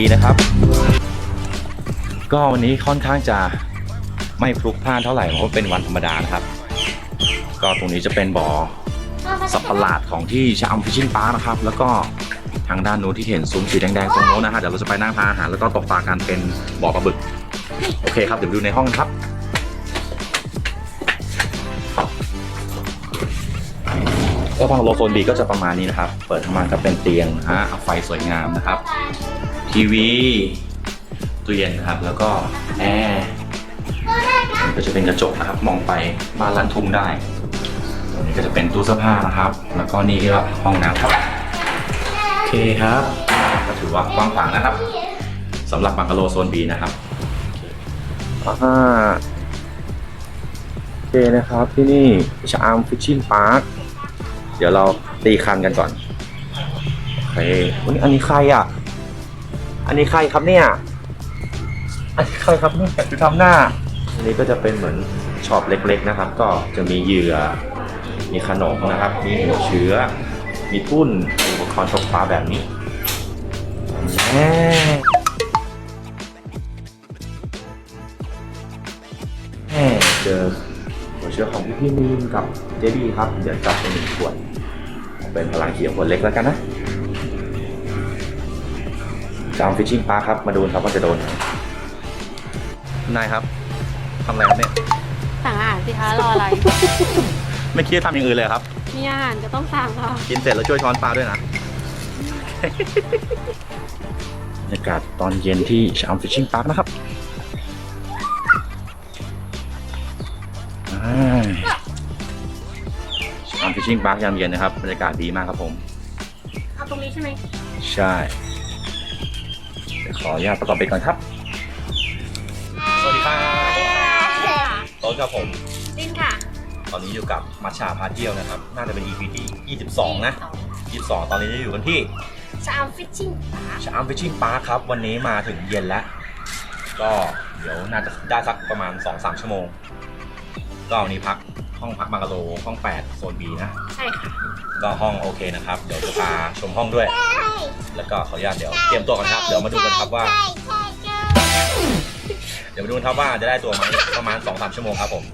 ีนะครับ ก็วันนี้ค่อนข้างจะไม่พลุกพล่านเท่าไหร่เพราะเป็นวันธรรมดานะครับ ก็ตรงนี้จะเป็นบ่อสับประหลาดของที่ชะอำฟิชชิ่งปาร์นะครับ แล้วก็ทางด้านนู้นที่เห็นซุ้มสีแดงๆตรงโน้นนะฮะเดี๋ยวเราจะไปนั่งทานอาหารแล้วก็ตกปลากันเป็นบ่อปลาบึก โอเคครับเดี๋ยวดูในห้องครับก็ฟังโลโซนบีก็จะประมาณนี้นะครับ เปิดเข้ามาก็เป็นเตียงนะฮะไฟสวยงามนะครับ ทีวีตู้เย็นนะครับ แล้วก็แอร์นี่ก็จะเป็นกระจกนะครับ มองไปบ้านลันทุ่งได้ตรงนี้ก็จะเป็นตู้เสื้อผ้านะครับ แล้วก็นี่ก็ห้องน้ำครับโอเคครับ ก็ถือว่ากว้างขวางนะครับสำหรับบังกะโลโซนบีนะครับอ่าโอเคนะครับที่นี่ชามฟิชชิ่งพาร์คเดี๋ยวเราตีคันกันก่อนโอเควันนี้อันนี้ใครอะ อันนี้ใครครับเนี่ย อันนี้ใครครับเนี่ยดูทำหน้า อันนี้ก็จะเป็นเหมือนช็อปเล็กๆนะครับ ก็จะมีเหยื่อ มีขนมนะครับ มีหัวเชื้อ มีทุ่นอุปกรณ์ตกปลาแบบนี้แม่แม่เจอหัวเชื้อของพี่พี่มีนกับเจดีครับ เดี๋ยวจับไปหนึ่งขวด เป็นพลังเขียวขวดเล็กแล้วกันนะ จามฟิชชิ่งปาร์ครับ มาดูครับว่าจะโดนไหมนายครับทำอะไรครับเนี่ย สั่งอาหารสิคะรออะไร ไม่คิดจะทำอย่างอื่นเลยครับ มีอาหารก็ต้องสั่งค่ะกินเสร็จแล้วช่วยช้อนปลาด้วยนะ บรรยากาศตอนเย็นที่ชามฟิชชิ่งปาร์คนะครับชามฟิชชิ่งปาร์คยามเย็นนะครับ บรรยากาศดีมากครับผม เอาตรงนี้ใช่ไหม ใช่เดี๋ยว ขออนุญาตประกอบไปก่อนครับ สวัสดีครับโต๊ะครับผม ลินค่ะตอนนี้อยู่กับมัชชาพาเที่ยวนะครับ น่าจะเป็น EP ที่22 นะ 22 ตอนนี้จะอยู่กันที่ชามฟิชชิ่งชามฟิชชิ่งปาร์คครับ วันนี้มาถึงเย็นแล้ว ก็เดี๋ยวน่าจะได้สักประมาณ 2-3 ชั่วโมง ก็วันนี้พัก ห้องพักบังกะโลห้อง 8 โซน B นะ ใช่ค่ะ ก็ห้องโอเคนะครับ เดี๋ยวจะพาชมห้องด้วย แล้วก็ขออนุญาตเดี๋ยวเตรียมตัวกันครับ เดี๋ยวมาดูกันครับว่า เดี๋ยวมาดูกันครับว่าจะได้ตัวไหมประมาณ2-3ชั่วโมงครับผม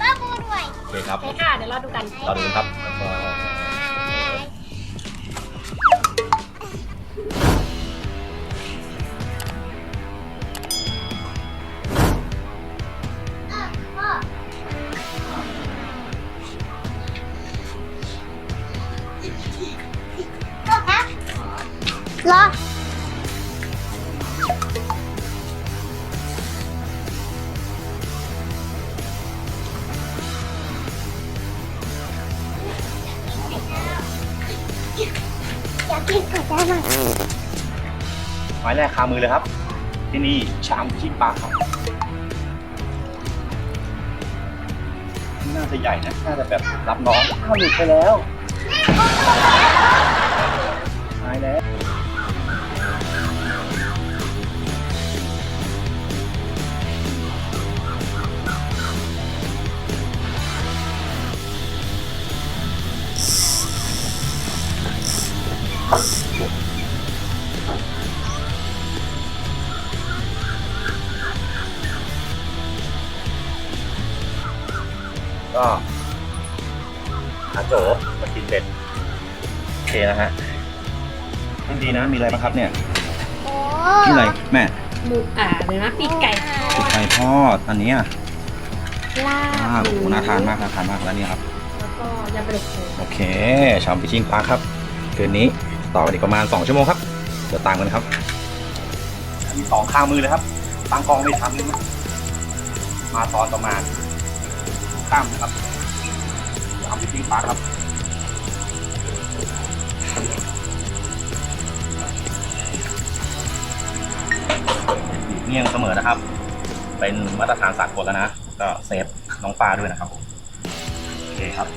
ป้าบูด้วยโอเคครับ โอเคค่ะ เดี๋ยวรอดูกันเราดูกันครับ แล้วก็รอ อยากกินก๋วยจั๊บอะไม้แรกคามือเลยครับ ที่นี่ชามชิปปาร์คครับน่าจะใหญ่นะน่าจะแบบรับน้องข้าวหลุดไปแล้วตายแล้ว ก็อาโจมากินเป็ดโอเคนะฮะยินดีนะมีอะไรบ้างครับเนี่ยโอ้นี่อะไรแม่หมูอ่าเดี๋ยวนะปีกไก่ทอสุกดไก่ทอดอันเนี้อะลาอ่าบโอ้โหน่าทานมากน่าทานมากแล้วนี่ครับแล้วก็ยำปลาดุกฟูโอเคชามพิชิงปาร์คครับคืนนี้ ต่อกันอีกประมาณ 2 ชั่วโมงครับ เดี๋ยวตามกันครับ มีสองข้างมือเลยครับ ตั้งกล้องไม่ทันเลยนะมาตอนประมาณข้ามนะครับชามพิชิงปาร์ครับเงี่ยงเสมอนะครับ เป็นมาตรฐานสากลแล้วนะ ก็เซฟน้องปลาด้วยนะครับผม โอเคครับ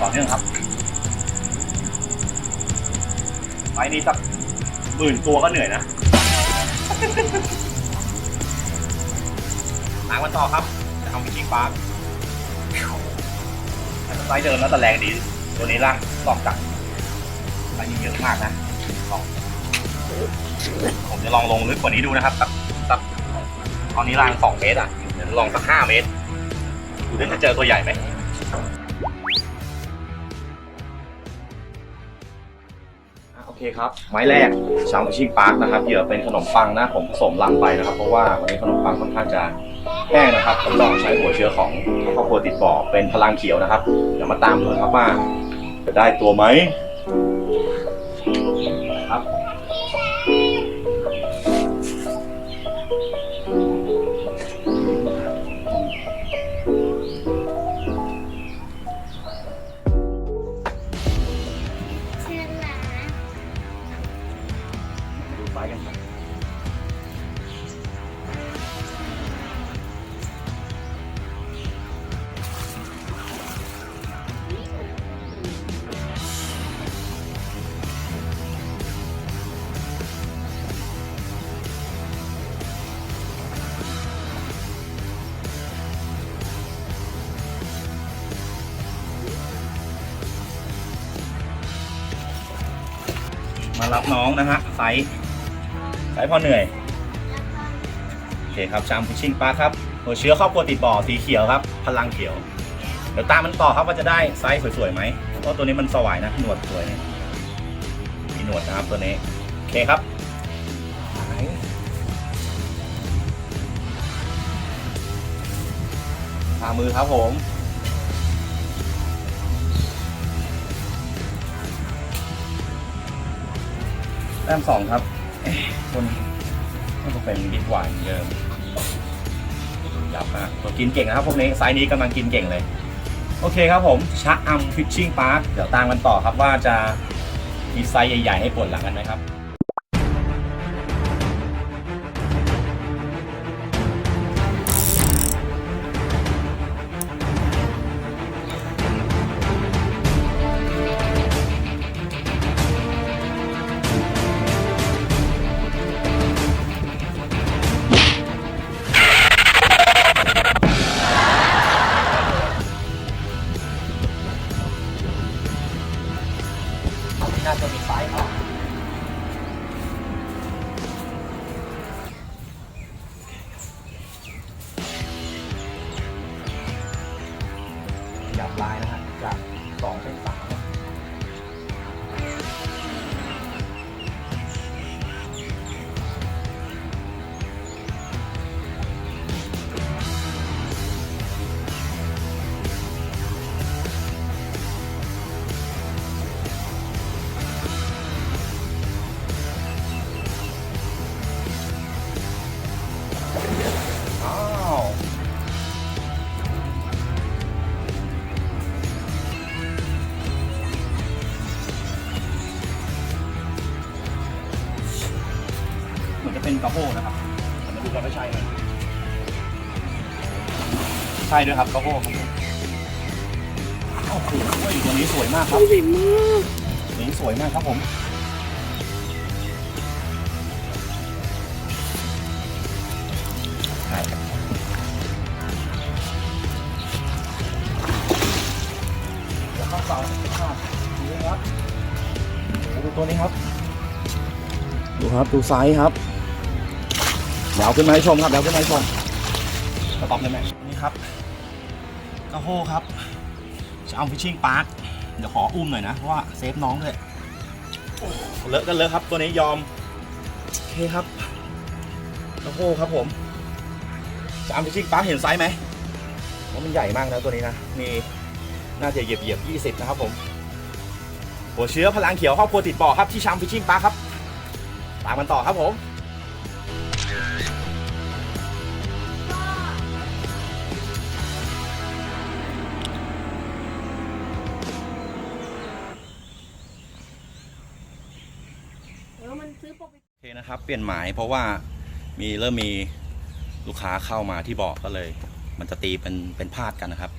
ต่อเนื่องครับไม้นี้สักหมื่นตัวก็เหนื่อยนะล้างมันต่อครับ จะทำวิชิงปาร์คไซเดิมน่าจะแรงดี ตัวนี้ล่างสองจักอันนี้เยอะมากนะลองผมจะลองลงลึกกว่านี้ดูนะครับสักสักตอนนี้ล่างสองเมตรอะเดี๋ยวลองสักห้าเมตรดูดิจะเจอตัวใหญ่ไหม โอเคครับ ไม้แรกชามชิงปาร์คนะครับเหยื่อเป็นขนมปังนะผมผสมลำไปนะครับ เพราะว่าวันนี้ขนมปังค่อนข้างจะแห้งนะครับผมลองใช้หัวเชื้อของครอบครัวติดบ่อเป็นพลังเขียวนะครับ เดี๋ยวมาตามดูนะครับว่าจะได้ตัวไหม มารับน้องนะฮะไซส์ไซส์พอเหนื่อยโอเคครับชามฟิชชิ่งปลาครับหัวเชื้อครอบครัวติดบ่อสีเขียวครับ พลังเขียว เดี๋ยวตามมันต่อครับว่าจะได้ไซส์สวยๆไหมเพราะตัวนี้มันสวายนะหนวดสวยมีหนวดนะครับตัวนี้โอเคครับพามือครับผม แต้มสองครับคนนี่ก็เป็นดิสวายเหมือนเดิมยับมากตัวกินเก่งนะครับพวกนี้ไซส์นี้กำลังกินเก่งเลย โอเคครับผมชะอัมฟิชชิ่งพาร์คเดี๋ยวตามกันต่อครับว่าจะมีไซส์ใหญ่ ๆ ให้ปวดหลังกันไหมครับ ยับลายนะฮะจาก2เป็น3 เหมือนจะเป็นกระโปงนะครับแต่มาดูกันไม่ใช่เลยใช่ด้วยครับกระโปงครับผมโอ้โหตัวนี้สวยมากครับตัวนี้สวยมากครับผมใช่ครับแล้วเสาภาดูครับ ดูตัวนี้ครับ ดูครับ ดูไซส์ครับ เดี๋ยวเอาขึ้นมาให้ชมครับเดี๋ยวเอาขึ้นมาให้ชมกระต๊อบได้ไหมนี่ครับกระโฮครับจะเอาฟิชชิ่งปาร์คเดี๋ยวขออุ้มหน่อยนะเพราะว่าเซฟน้องด้วยโอ้เลอะกันเลอะครับ ตัวนี้ยอมโอเคครับกระโฮครับผมจะเอาฟิชชิ่งปาร์คเห็นไซส์ไหมว่ามันใหญ่มากนะตัวนี้นะมีน่าจะเหยียบเหยียบยี่สิบนะครับผมหัวเชื้อพลังเขียวครอบครัวติดบ่อครับที่ชามฟิชชิ่งปาร์คครับตามกันต่อครับผม ซื้อปกติโอเคนะครับเปลี่ยนหมายเพราะว่ามีเริ่มมีลูกค้าเข้ามาที่บ่อก็เลย มันจะตีเป็นเป็นพลาดกันนะครับ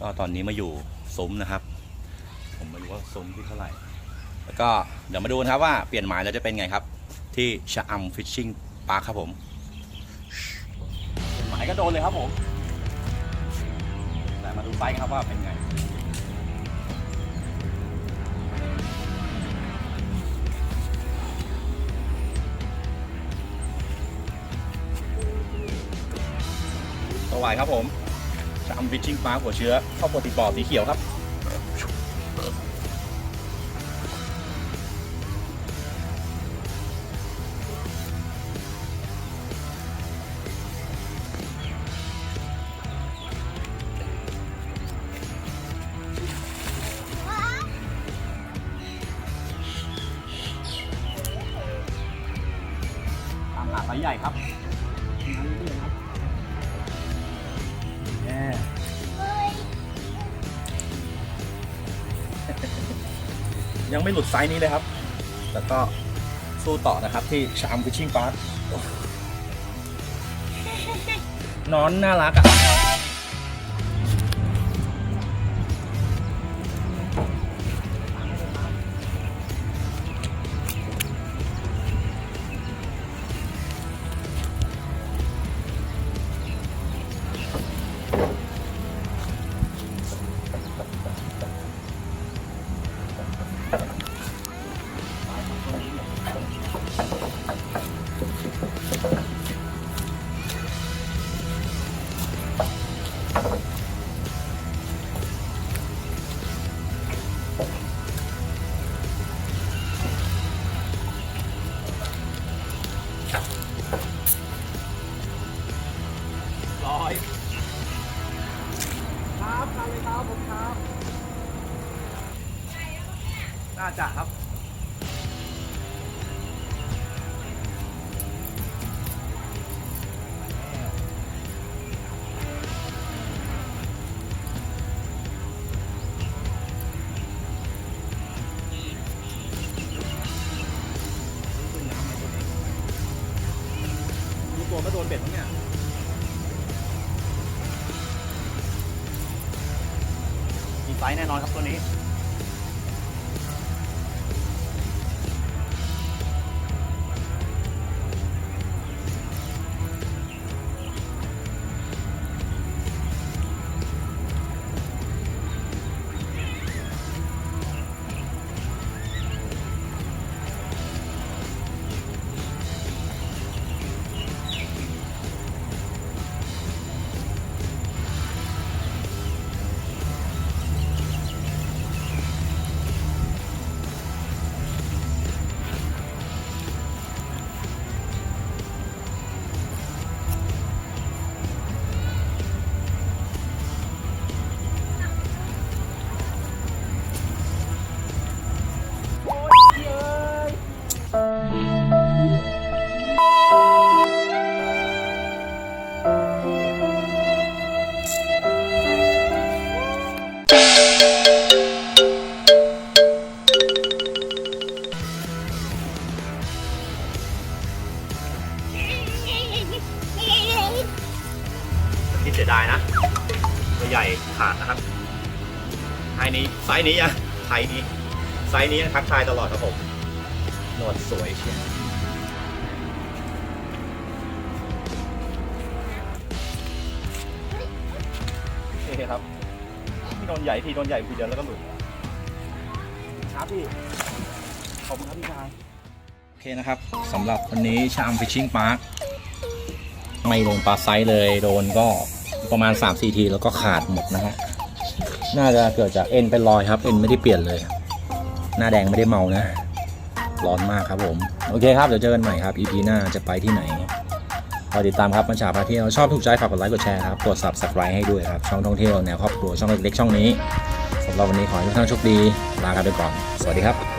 ก็ตอนนี้มาอยู่ซุ้มนะครับ ผมไม่รู้ว่าซุ้มที่เท่าไหร่ แล้วก็เดี๋ยวมาดูนะครับว่าเปลี่ยนหมายแล้วจะเป็นไงครับ ที่ชะอำฟิชชิ่งปาร์คครับผมเปลี่ยนหมายก็โดนเลยครับผมแต่มาดูไซส์ครับว่าเป็นไง วายครับผมชามฟิชชิ่งปลาหัวเชื้อข้าวโพดติดปอบสีเขียวครับ ตามหาไซส์ใหญ่ครับ ไม่หลุดไซส์นี้เลยครับ แล้วก็สู้ต่อนะครับที่ชามฟิชชิ่งพาร์นอนน่ารักอะ ก็โดนเบ็ด ที่เสียดายนะตัวใหญ่ขาดนะครับไซส์นี้ไซส์นี้อะไซส์นี้ไซส์นี้ทักทายตลอดครับผมหนวดสวยเชียวโอเคครับพี่โดนใหญ่ทีโดนใหญ่ทีเดียวแล้วก็หลุดครับพี่ขอบคุณครับพี่ชายโอเคนะครับสำหรับวันนี้ชามฟิชชิ่งพาร์ค ไม่ลงปลาไซส์เลยโดนก็ประมาณ 3-4 ทีแล้วก็ขาดหมดนะฮะน่าจะเกิดจากเอ็นเป็นรอยครับเอ็นไม่ได้เปลี่ยนเลย หน้าแดงไม่ได้เมานะ ร้อนมากครับผม โอเคครับ เดี๋ยวเจอกันใหม่ครับ EP หน้าจะไปที่ไหนคอยติดตามครับมันฉาพาเที่ยวชอบถูกใจฝากกดไลค์กดแชร์ครับกด subscribe ให้ด้วยครับ ช่องท่องเที่ยวแนวครอบครัวช่องเล็กๆช่องนี้สำหรับวันนี้ขอให้ทุกท่านโชคดีลากันไปก่อน สวัสดีครับ